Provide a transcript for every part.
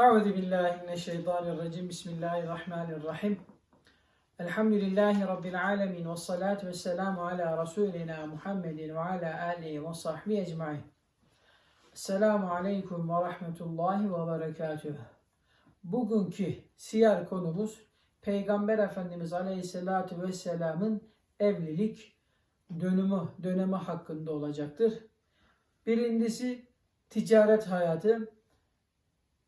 Euzu billahi mineşşeytanirracim. Bismillahirrahmanirrahim. Elhamdülillahi rabbil alamin ve salatu vesselamu ala rasulina Muhammedin ve ala alihi ve sahbihi ecmaîn. Selamu aleyküm ve rahmetullahi ve berekatüh. Bugünkü siyer konumuz Peygamber Efendimiz Aleyhisselatü Vesselam'ın evlilik dönümü, dönemi hakkında olacaktır. Birincisi ticaret hayatı.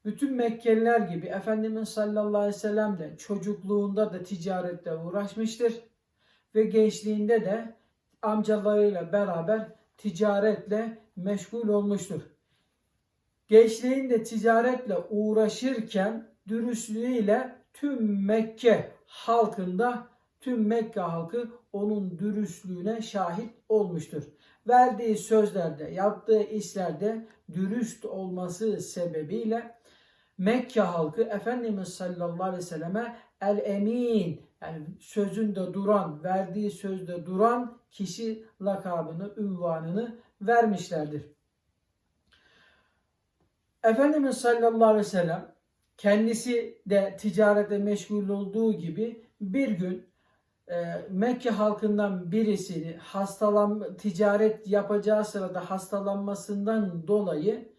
Bütün Mekkeliler gibi Efendimiz sallallahu aleyhi ve sellem de çocukluğunda da ticarette uğraşmıştır. Ve gençliğinde de amcalarıyla beraber ticaretle meşgul olmuştur. Gençliğinde ticaretle uğraşırken dürüstlüğüyle tüm Mekke halkında tüm Mekke halkı onun dürüstlüğüne şahit olmuştur. Verdiği sözlerde, yaptığı işlerde dürüst olması sebebiyle Mekke halkı Efendimiz sallallahu aleyhi ve selleme el emin yani sözünde duran, verdiği sözde duran kişi lakabını, ünvanını vermişlerdir. Efendimiz sallallahu aleyhi ve sellem kendisi de ticarete meşgul olduğu gibi bir gün e, Mekke halkından birisini hastalan ticaret yapacağı sırada hastalanmasından dolayı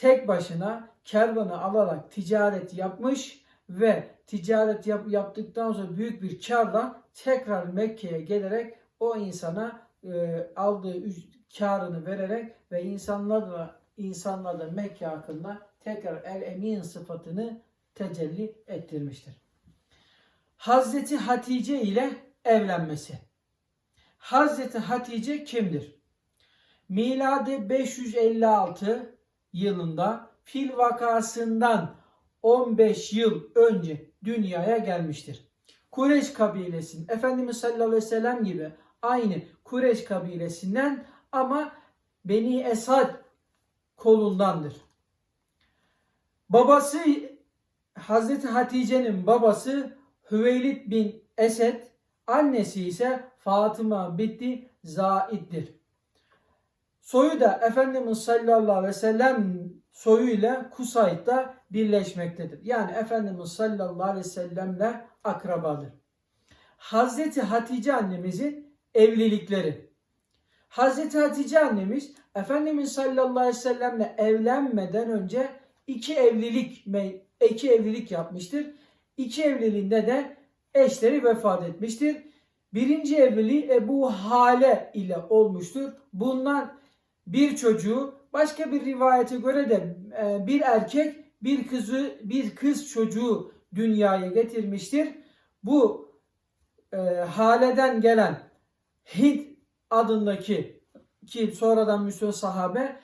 tek başına kervanı alarak ticaret yapmış ve ticaret yap, yaptıktan sonra büyük bir karla tekrar Mekke'ye gelerek o insana e, aldığı karını vererek ve insanlarla insanlarla Mekke hakkında tekrar el emin sıfatını tecelli ettirmiştir. Hazreti Hatice ile evlenmesi. Hazreti Hatice kimdir? Miladi 556 yılında fil vakasından 15 yıl önce dünyaya gelmiştir. Kureyş kabilesinin Efendimiz sallallahu aleyhi ve sellem gibi aynı Kureyş kabilesinden ama Beni Esad kolundandır. Babası Hazreti Hatice'nin babası Hüveylid bin Esed, annesi ise Fatıma binti Zaid'dir. Soyu da Efendimiz sallallahu aleyhi ve sellem soyuyla Kusayd'da birleşmektedir. Yani Efendimiz sallallahu aleyhi ve sellemle akrabadır. Hazreti Hatice annemizin evlilikleri. Hazreti Hatice annemiz Efendimiz sallallahu aleyhi ve sellemle evlenmeden önce iki evlilik iki evlilik yapmıştır. İki evliliğinde de eşleri vefat etmiştir. Birinci evliliği Ebu Hale ile olmuştur. Bundan bir çocuğu başka bir rivayete göre de e, bir erkek bir kızı bir kız çocuğu dünyaya getirmiştir. Bu e, haleden gelen Hid adındaki ki sonradan Müslüman sahabe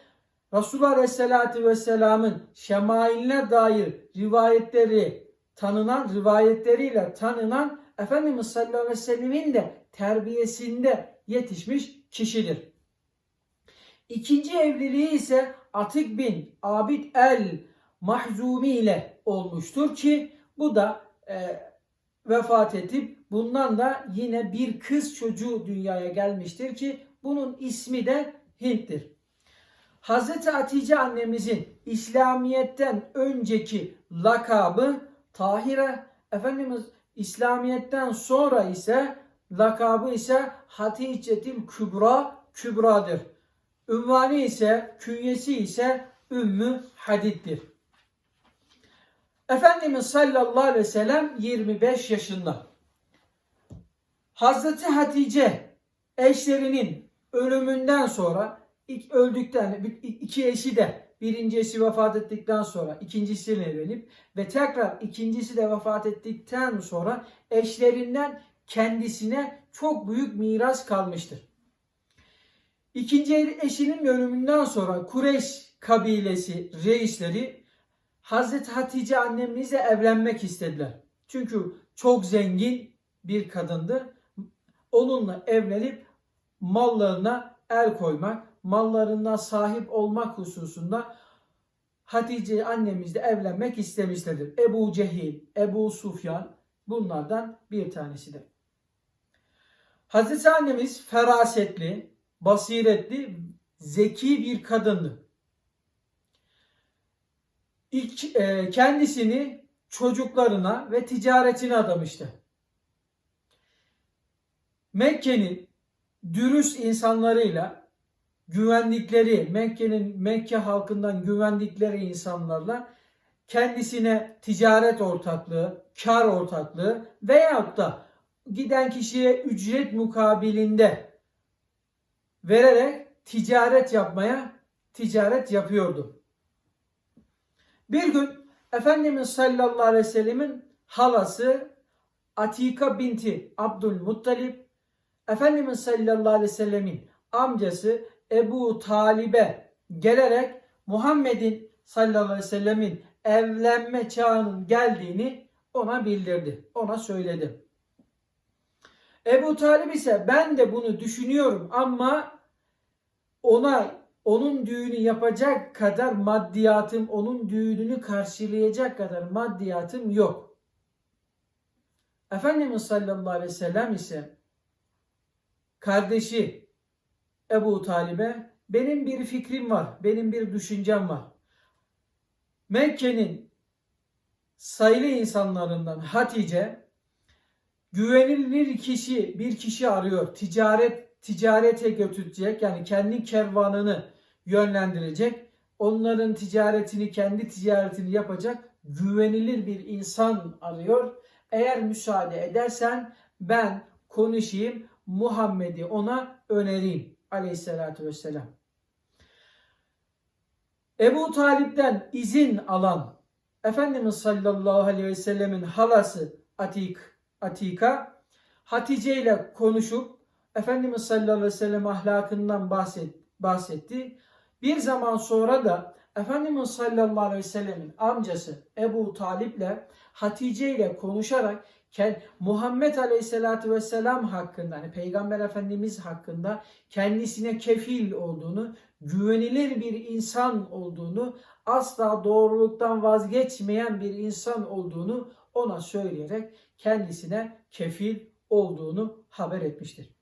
Resulullah Aleyhisselatü Vesselam'ın şemailine dair rivayetleri tanınan, rivayetleriyle tanınan Efendimiz sallallahu aleyhi ve sellemin de terbiyesinde yetişmiş kişidir. İkinci evliliği ise Atik bin Abid el Mahzumi ile olmuştur ki bu da e, vefat edip bundan da yine bir kız çocuğu dünyaya gelmiştir ki bunun ismi de Hint'tir. Hazreti Hatice annemizin İslamiyet'ten önceki lakabı Tahire, Efendimiz İslamiyet'ten sonra ise lakabı ise Hatice'til Kübra, Kübra'dır. Ünvani ise, künyesi ise Ümmü Hadid'dir. Efendimiz sallallahu aleyhi ve sellem 25 yaşında. Hazreti Hatice eşlerinin ölümünden sonra ilk öldükten iki eşi de birinci eşi vefat ettikten sonra ikincisiyle evlenip ve tekrar ikincisi de vefat ettikten sonra eşlerinden kendisine çok büyük miras kalmıştır. İkinci eşinin ölümünden sonra Kureyş kabilesi reisleri Hazreti Hatice annemizle evlenmek istediler. Çünkü çok zengin bir kadındı. Onunla evlenip mallarına el koymak, mallarına sahip olmak hususunda Hatice annemizle evlenmek istemişlerdir. Ebu Cehil, Ebu Sufyan bunlardan bir tanesidir. Hazreti annemiz ferasetli, basiretli, zeki bir kadındı. ilk, e, kendisini çocuklarına ve ticaretine adamıştı. Mekke'nin dürüst insanlarıyla güvendikleri Mekke'nin Mekke halkından güvendikleri insanlarla kendisine ticaret ortaklığı, kar ortaklığı veyahut da giden kişiye ücret mukabilinde vererek ticaret yapmaya ticaret yapıyordu. Bir gün Efendimiz sallallahu aleyhi ve sellemin halası Atika binti Abdülmuttalip Efendimiz sallallahu aleyhi ve sellemin amcası Ebu Talib'e gelerek Muhammed'in sallallahu aleyhi ve sellemin evlenme çağının geldiğini ona bildirdi. Ona söyledi. Ebu Talib ise ben de bunu düşünüyorum ama ona onun düğünü yapacak kadar maddiyatım, onun düğününü karşılayacak kadar maddiyatım yok. Efendimiz sallallahu aleyhi ve sellem ise kardeşi Ebu Talib'e benim bir fikrim var, benim bir düşüncem var. Mekke'nin sayılı insanlarından Hatice güvenilir kişi bir kişi arıyor. Ticaret ticarete götürecek yani kendi kervanını yönlendirecek. Onların ticaretini kendi ticaretini yapacak güvenilir bir insan arıyor. Eğer müsaade edersen ben konuşayım Muhammed'i ona önereyim aleyhissalatü vesselam. Ebu Talip'ten izin alan Efendimiz sallallahu aleyhi ve sellemin halası Atik, Atika Hatice ile konuşup Efendimiz sallallahu aleyhi ve sellem ahlakından bahset, bahsetti. Bir zaman sonra da Efendimiz sallallahu aleyhi ve sellemin amcası Ebu Talip ile Hatice ile konuşarak Muhammed Aleyhisselatü Vesselam hakkında, yani Peygamber Efendimiz hakkında kendisine kefil olduğunu, güvenilir bir insan olduğunu, asla doğruluktan vazgeçmeyen bir insan olduğunu ona söyleyerek kendisine kefil olduğunu haber etmiştir.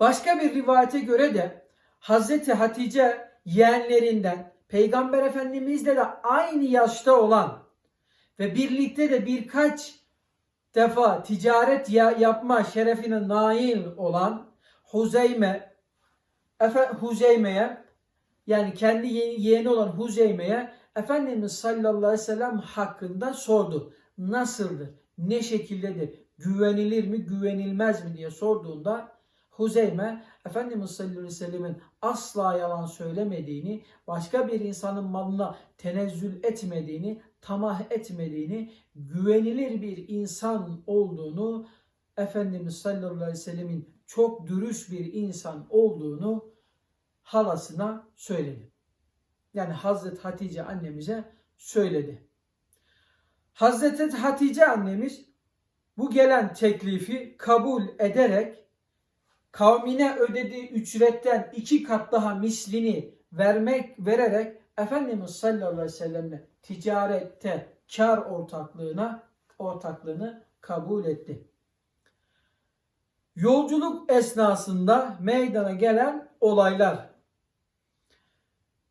Başka bir rivayete göre de Hazreti Hatice yeğenlerinden Peygamber Efendimizle de aynı yaşta olan ve birlikte de birkaç defa ticaret yapma şerefine nail olan Huzeyme Efe, Huzeyme'ye yani kendi yeğeni olan Huzeyme'ye Efendimiz sallallahu aleyhi ve sellem hakkında sordu. Nasıldır? Ne şekildedir? Güvenilir mi, güvenilmez mi diye sorduğunda Huzeyme Efendimiz sallallahu aleyhi ve sellemin asla yalan söylemediğini, başka bir insanın malına tenezzül etmediğini, tamah etmediğini, güvenilir bir insan olduğunu, Efendimiz sallallahu aleyhi ve sellemin çok dürüst bir insan olduğunu halasına söyledi. Yani Hazreti Hatice annemize söyledi. Hazreti Hatice annemiz bu gelen teklifi kabul ederek kavmine ödediği ücretten iki kat daha mislini vermek vererek Efendimiz sallallahu aleyhi ve sellemle ticarette kar ortaklığına ortaklığını kabul etti. Yolculuk esnasında meydana gelen olaylar.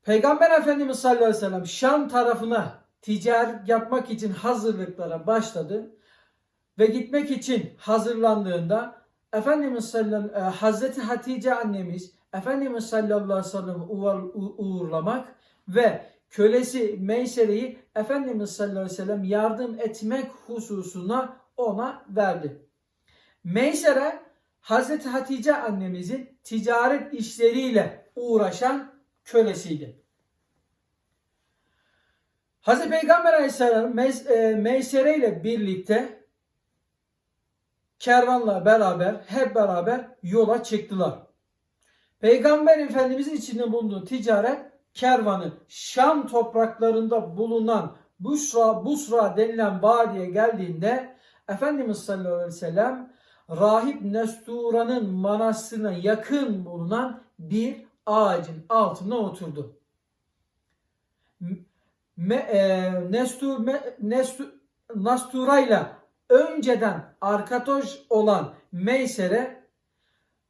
Peygamber Efendimiz sallallahu aleyhi ve sellem Şam tarafına ticaret yapmak için hazırlıklara başladı ve gitmek için hazırlandığında Efendimiz sallallahu e, Hazreti Hatice annemiz Efendimiz sallallahu aleyhi ve uğurlamak ve kölesi Meysere'yi Efendimiz sallallahu aleyhi ve sellem yardım etmek hususuna ona verdi. Meysere Hazreti Hatice annemizin ticaret işleriyle uğraşan kölesiydi. Hazreti Peygamber Aleyhisselam e, Meysere ile birlikte kervanla beraber hep beraber yola çıktılar. Peygamber Efendimizin içinde bulunduğu ticaret kervanı Şam topraklarında bulunan Busra, Busra denilen vadiye geldiğinde Efendimiz sallallahu aleyhi ve sellem Rahip Nestura'nın manastırına yakın bulunan bir ağacın altına oturdu. Me, e, Nestur, me, Nestur, Nastura ile önceden arkadaş olan Meysere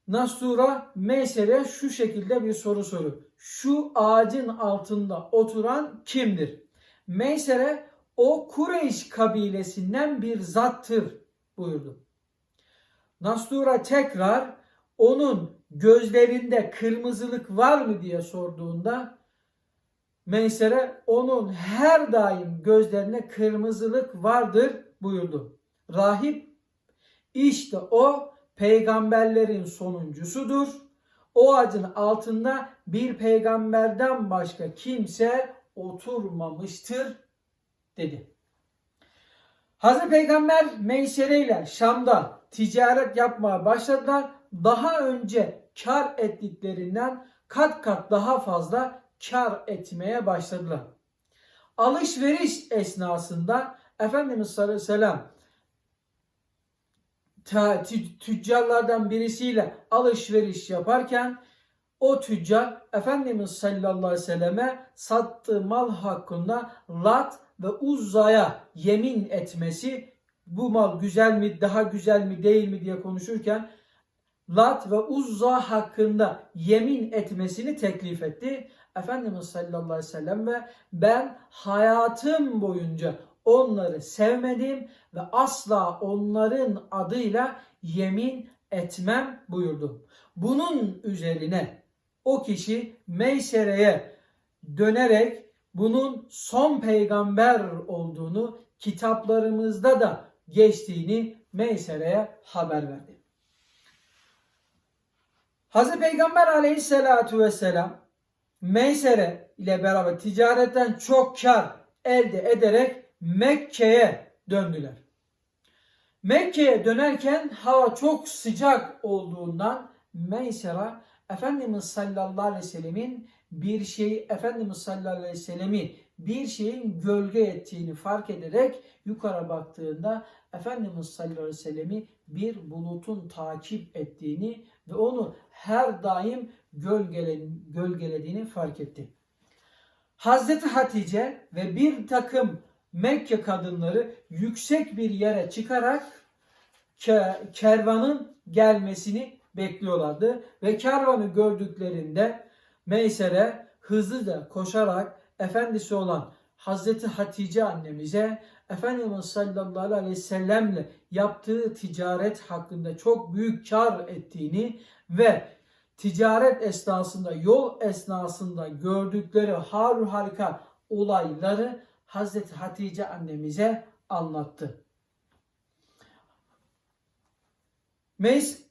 Nastura Meyser'e şu şekilde bir soru soruyor. şu ağacın altında oturan kimdir? Meysere o Kureyş kabilesinden bir zattır buyurdu. Nastura tekrar onun gözlerinde kırmızılık var mı diye sorduğunda Meysere onun her daim gözlerine kırmızılık vardır buyurdu. Rahip işte o peygamberlerin sonuncusudur. O ağacın altında bir peygamberden başka kimse oturmamıştır dedi. Hazreti Peygamber Meysere ile Şam'da ticaret yapmaya başladılar. Daha önce kar ettiklerinden kat kat daha fazla kar etmeye başladılar. Alışveriş esnasında Efendimiz sallallahu aleyhi ve sellem tüccarlardan birisiyle alışveriş yaparken o tüccar Efendimiz sallallahu aleyhi ve selleme sattığı mal hakkında Lat ve Uzza'ya yemin etmesi bu mal güzel mi daha güzel mi değil mi diye konuşurken Lat ve Uzza hakkında yemin etmesini teklif etti. Efendimiz sallallahu aleyhi ve sellem ve ben hayatım boyunca onları sevmedim ve asla onların adıyla yemin etmem buyurdu. Bunun üzerine o kişi Meysere'ye dönerek bunun son peygamber olduğunu kitaplarımızda da geçtiğini Meysere'ye haber verdi. Hazreti Peygamber aleyhissalatu vesselam Meysere ile beraber ticaretten çok kar elde ederek Mekke'ye döndüler. Mekke'ye dönerken hava çok sıcak olduğundan Meysera Efendimiz sallallahu aleyhi ve sellemin bir şey Efendimiz sallallahu aleyhi ve sellemi bir şeyin gölge ettiğini fark ederek yukarı baktığında Efendimiz sallallahu aleyhi ve sellemi bir bulutun takip ettiğini ve onu her daim gölgele, gölgelediğini fark etti. Hazreti Hatice ve bir takım Mekke kadınları yüksek bir yere çıkarak ke- kervanın gelmesini bekliyorlardı. Ve kervanı gördüklerinde Meysere hızlıca koşarak efendisi olan Hazreti Hatice annemize Efendimiz sallallahu aleyhi ve sellemle yaptığı ticaret hakkında çok büyük kar ettiğini ve ticaret esnasında, yol esnasında gördükleri harika olayları Hazreti Hatice annemize anlattı. Meys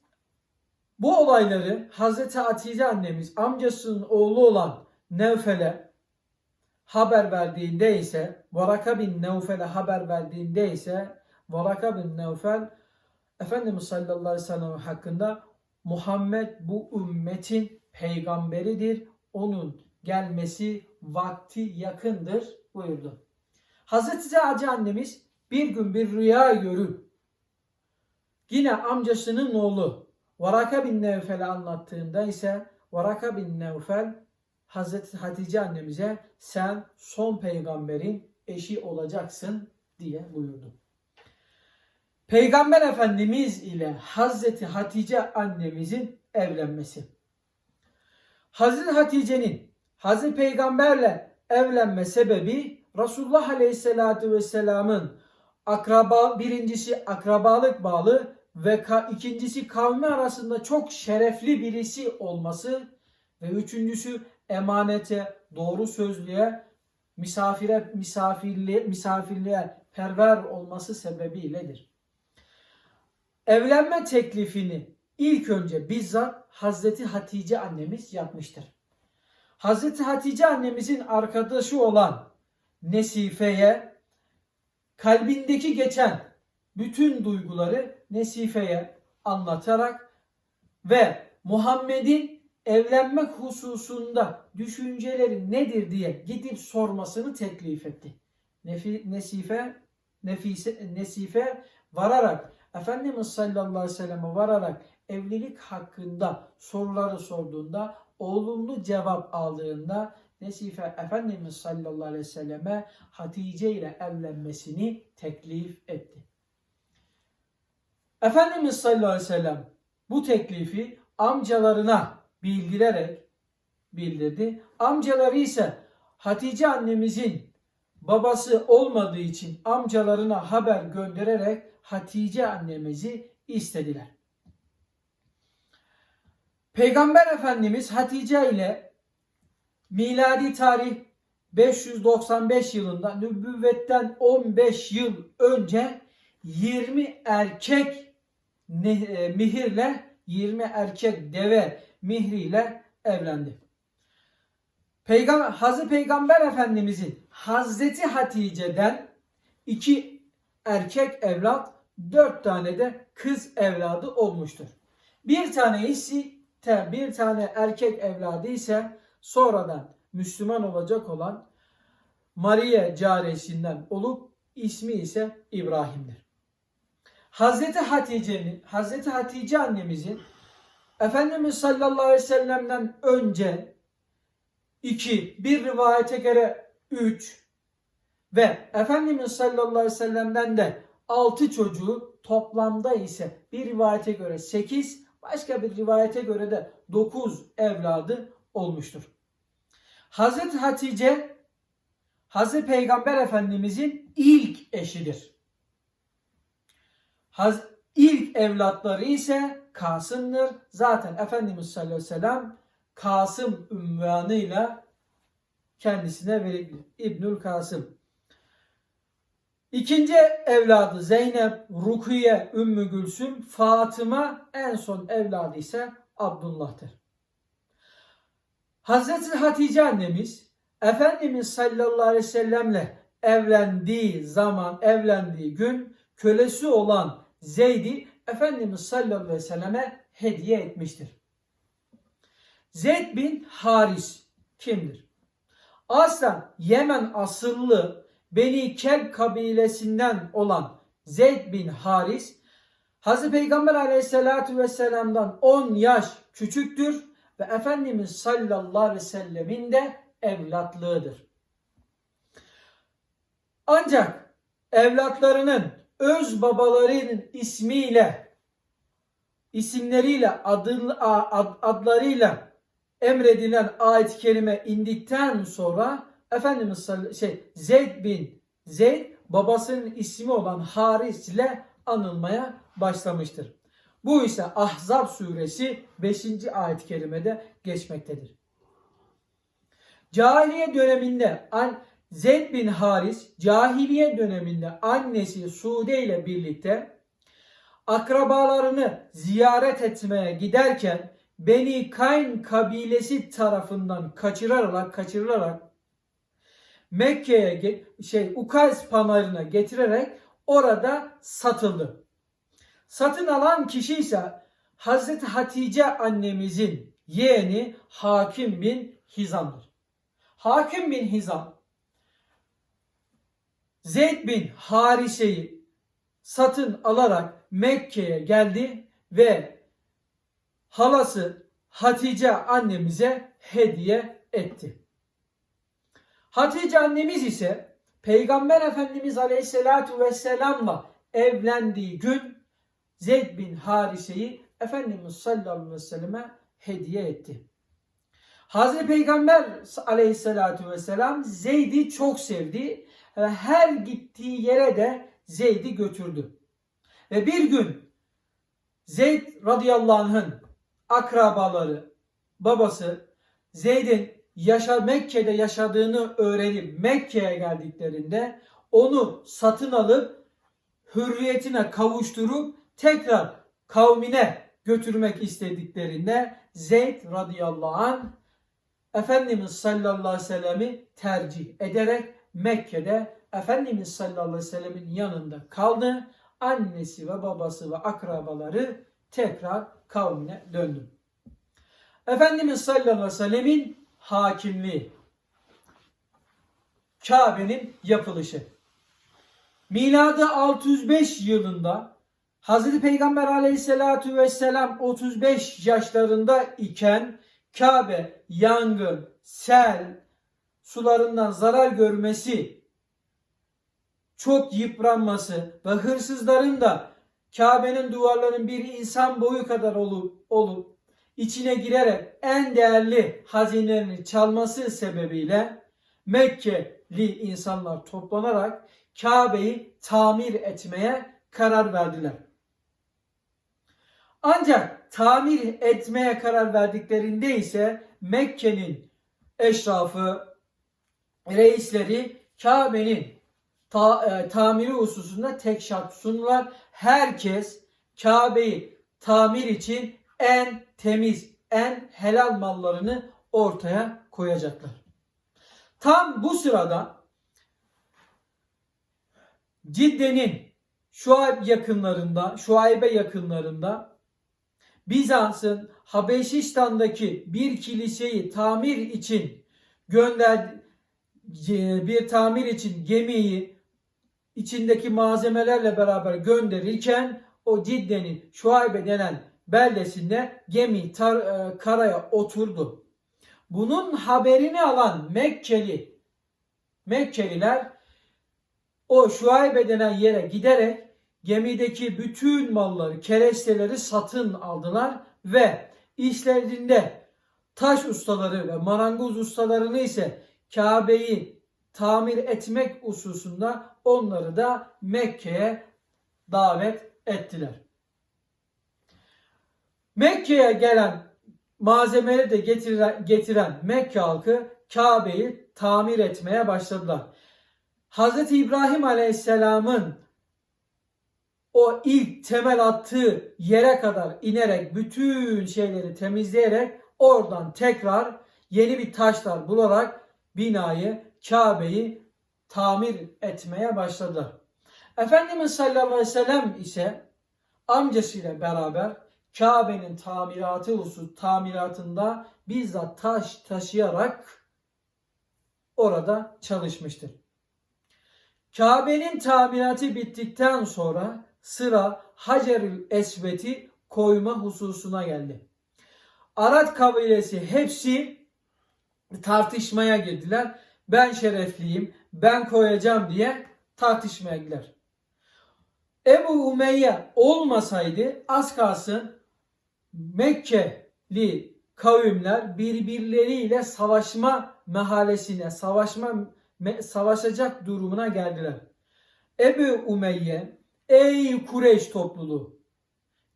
bu olayları Hazreti Hatice annemiz amcasının oğlu olan Nevfel'e haber verdiğinde ise Varaka bin Nevfel'e haber verdiğinde ise Varaka bin Nevfel Efendimiz sallallahu aleyhi ve sellem hakkında Muhammed bu ümmetin peygamberidir. Onun gelmesi vakti yakındır buyurdu. Hazreti Hacı annemiz bir gün bir rüya görüp yine amcasının oğlu Varaka bin Nevfel'e anlattığında ise Varaka bin Nevfel Hazreti Hatice annemize sen son peygamberin eşi olacaksın diye buyurdu. Peygamber Efendimiz ile Hazreti Hatice annemizin evlenmesi. Hazreti Hatice'nin Hazreti Peygamberle evlenme sebebi Resulullah Aleyhisselatü Vesselam'ın akraba birincisi akrabalık bağlı ve ka- ikincisi kavmi arasında çok şerefli birisi olması ve üçüncüsü emanete, doğru sözlüğe, misafire misafirliğe, misafirliğe perver olması sebebiyledir. Evlenme teklifini ilk önce bizzat Hazreti Hatice annemiz yapmıştır. Hazreti Hatice annemizin arkadaşı olan Nesife'ye kalbindeki geçen bütün duyguları Nesife'ye anlatarak ve Muhammed'in evlenmek hususunda düşünceleri nedir diye gidip sormasını teklif etti. Nefi, Nesife, Nefise, Nesife vararak Efendimiz sallallahu aleyhi ve selleme vararak evlilik hakkında soruları sorduğunda olumlu cevap aldığında Nesife Efendimiz sallallahu aleyhi ve selleme Hatice ile evlenmesini teklif etti. Efendimiz sallallahu aleyhi ve sellem bu teklifi amcalarına bildirerek bildirdi. Amcaları ise Hatice annemizin babası olmadığı için amcalarına haber göndererek Hatice annemizi istediler. Peygamber Efendimiz Hatice ile miladi tarih 595 yılında nübüvvetten 15 yıl önce 20 erkek e, mihirle 20 erkek deve mihriyle evlendi. Peygamber, Hazreti Peygamber Efendimizin Hazreti Hatice'den iki erkek evlat, dört tane de kız evladı olmuştur. Bir tane ise bir tane erkek evladı ise sonradan Müslüman olacak olan Maria cariyesinden olup ismi ise İbrahim'dir. Hazreti Hatice'nin, Hazreti Hatice annemizin Efendimiz sallallahu aleyhi ve sellem'den önce 2, bir rivayete göre 3 ve Efendimiz sallallahu aleyhi ve sellem'den de 6 çocuğu toplamda ise bir rivayete göre 8, başka bir rivayete göre de 9 evladı olmuştur. Hazreti Hatice Hazreti Peygamber Efendimizin ilk eşidir. Haz ilk evlatları ise Kasım'dır. Zaten Efendimiz sallallahu aleyhi ve sellem Kasım ünvanıyla kendisine verildi. İbnül Kasım. İkinci evladı Zeynep, Rukiye, Ümmü Gülsüm, Fatıma en son evladı ise Abdullah'tır. Hazreti Hatice annemiz Efendimiz sallallahu aleyhi ve sellemle evlendiği zaman, evlendiği gün kölesi olan Zeyd'i Efendimiz sallallahu aleyhi ve selleme hediye etmiştir. Zeyd bin Haris kimdir? Aslen Yemen asıllı Beni Kelb kabilesinden olan Zeyd bin Haris Hazreti Peygamber aleyhissalatu vesselam'dan 10 yaş küçüktür ve Efendimiz sallallahu aleyhi ve sellemin de evlatlığıdır. Ancak evlatlarının öz babalarının ismiyle isimleriyle adı, ad, adlarıyla emredilen ayet-i kerime indikten sonra Efendimiz şey Zeyd bin Zeyd babasının ismi olan Haris ile anılmaya başlamıştır. Bu ise Ahzab suresi 5. ayet-i kerimede geçmektedir. Cahiliye döneminde an Zeyd bin Haris cahiliye döneminde annesi Sude ile birlikte akrabalarını ziyaret etmeye giderken Beni Kayn kabilesi tarafından kaçırılarak kaçırılarak Mekke'ye şey Ukays panarına getirerek orada satıldı. Satın alan kişi ise Hazreti Hatice annemizin yeğeni Hakim bin Hizam'dır. Hakim bin Hizam Zeyd bin Harise'yi satın alarak Mekke'ye geldi ve halası Hatice annemize hediye etti. Hatice annemiz ise Peygamber Efendimiz Aleyhisselatu Vesselam'la evlendiği gün Zeyd bin Harise'yi Efendimiz sallallahu aleyhi ve selleme hediye etti. Hazreti Peygamber Aleyhisselatu Vesselam Zeyd'i çok sevdi ve her gittiği yere de Zeyd'i götürdü. Ve bir gün Zeyd radıyallahu anh'ın akrabaları, babası Zeyd'in yaşa Mekke'de yaşadığını öğrenip Mekke'ye geldiklerinde onu satın alıp hürriyetine kavuşturup tekrar kavmine götürmek istediklerinde Zeyd radıyallahu an Efendimiz sallallahu aleyhi ve sellemi tercih ederek Mekke'de Efendimiz sallallahu aleyhi ve sellemin yanında kaldı. Annesi ve babası ve akrabaları tekrar kavmine döndü. Efendimiz sallallahu aleyhi ve sellemin hakimliği. Kabe'nin yapılışı. Miladı 605 yılında Hazreti Peygamber aleyhissalatu vesselam 35 yaşlarında iken Kabe yangın, sel, sularından zarar görmesi, çok yıpranması ve hırsızların da Kabe'nin duvarlarının bir insan boyu kadar olup, olup içine girerek en değerli hazinelerini çalması sebebiyle Mekkeli insanlar toplanarak Kabe'yi tamir etmeye karar verdiler. Ancak tamir etmeye karar verdiklerinde ise Mekke'nin eşrafı, reisleri Kabe'nin ta- e, tamiri hususunda tek şart sundular. Herkes Kabe'yi tamir için en temiz, en helal mallarını ortaya koyacaklar. Tam bu sırada Cidde'nin Şuayb yakınlarında, Şuayb'e yakınlarında Bizans'ın Habeşistan'daki bir kiliseyi tamir için gönder bir tamir için gemiyi içindeki malzemelerle beraber gönderirken o Cidde'nin Şuaybe denen beldesinde gemi tar- e, karaya oturdu. Bunun haberini alan Mekkeli Mekkeliler o Şuaybe denen yere giderek gemideki bütün malları, keresteleri satın aldılar ve işlerinde taş ustaları ve marangoz ustalarını ise Kabe'yi tamir etmek hususunda onları da Mekke'ye davet ettiler. Mekke'ye gelen malzemeleri de getiren, getiren Mekke halkı Kabe'yi tamir etmeye başladılar. Hz. İbrahim Aleyhisselam'ın o ilk temel attığı yere kadar inerek bütün şeyleri temizleyerek oradan tekrar yeni bir taşlar bularak binayı, Kabe'yi tamir etmeye başladılar. Efendimiz sallallahu aleyhi ve sellem ise amcasıyla beraber Kabe'nin tamiratı husus tamiratında bizzat taş taşıyarak orada çalışmıştır. Kabe'nin tamiratı bittikten sonra sıra Hacerül Esvet'i koyma hususuna geldi. Arad kabilesi hepsi tartışmaya girdiler. Ben şerefliyim, ben koyacağım diye tartışmaya girdiler. Ebu Umeyye olmasaydı az kalsın Mekkeli kavimler birbirleriyle savaşma mehalesine, savaşma savaşacak durumuna geldiler. Ebu Umeyye, ey Kureyş topluluğu,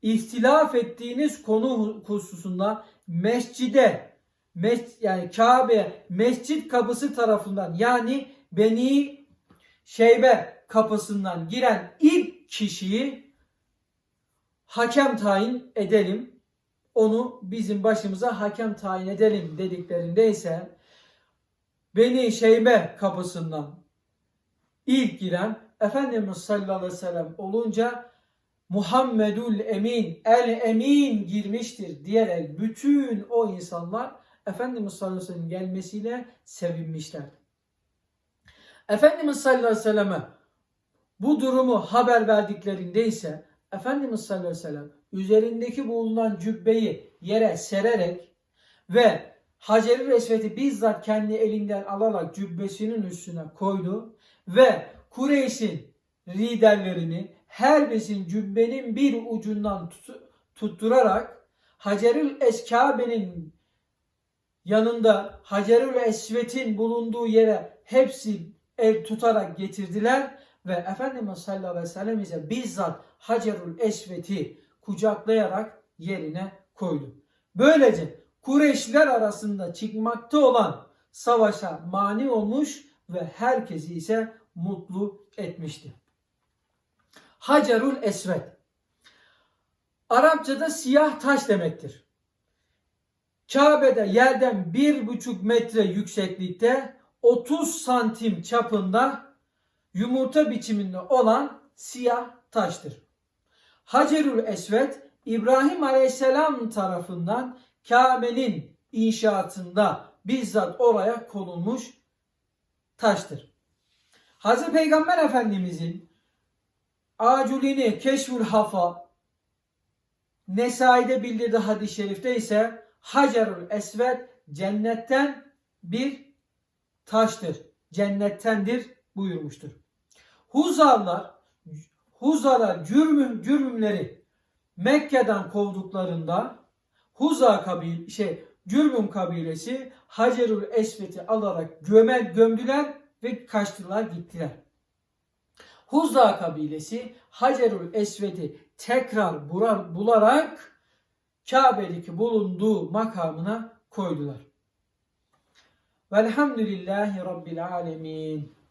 ihtilaf ettiğiniz konu hususunda mescide, mes yani Kabe mescit kapısı tarafından yani Beni Şeybe kapısından giren ilk kişiyi hakem tayin edelim. Onu bizim başımıza hakem tayin edelim dediklerinde ise Beni Şeybe kapısından ilk giren Efendimiz sallallahu aleyhi ve sellem olunca Muhammedül Emin, El Emin girmiştir diyerek bütün o insanlar Efendimiz sallallahu aleyhi ve sellem gelmesiyle sevinmişler. Efendimiz sallallahu aleyhi ve selleme bu durumu haber verdiklerinde ise Efendimiz sallallahu aleyhi ve sellem üzerindeki bulunan cübbeyi yere sererek ve Hacer-i Resvet'i bizzat kendi elinden alarak cübbesinin üstüne koydu ve Kureyş'in liderlerini her birisinin cübbenin bir ucundan tut- tutturarak Hacerül Eskabe'nin yanında Hacerül Esvet'in bulunduğu yere hepsi el tutarak getirdiler ve Efendimiz sallallahu aleyhi ve sellem ise bizzat Hacerül Esvet'i kucaklayarak yerine koydu. Böylece Kureyşliler arasında çıkmakta olan savaşa mani olmuş ve herkesi ise mutlu etmişti. Hacerul Esved Arapçada siyah taş demektir. Kabe'de yerden bir buçuk metre yükseklikte 30 santim çapında yumurta biçiminde olan siyah taştır. Hacerül Esved İbrahim Aleyhisselam tarafından Kabe'nin inşaatında bizzat oraya konulmuş taştır. Hazreti Peygamber Efendimizin acülini keşfül hafa Nesai'de bildirdiği hadis-i şerifte ise Hacerül Esved cennetten bir taştır. Cennettendir buyurmuştur. Huzarlar Huzarlar cürmüm, cürmümleri Mekke'den kovduklarında Huza kabil şey Cürmüm kabilesi Hacerül Esvet'i alarak gömer gömdüler ve kaçtılar gittiler. Huza kabilesi Hacerül Esved'i tekrar burar, bularak Kabe'deki bulunduğu makamına koydular. Velhamdülillahi Rabbil Alemin.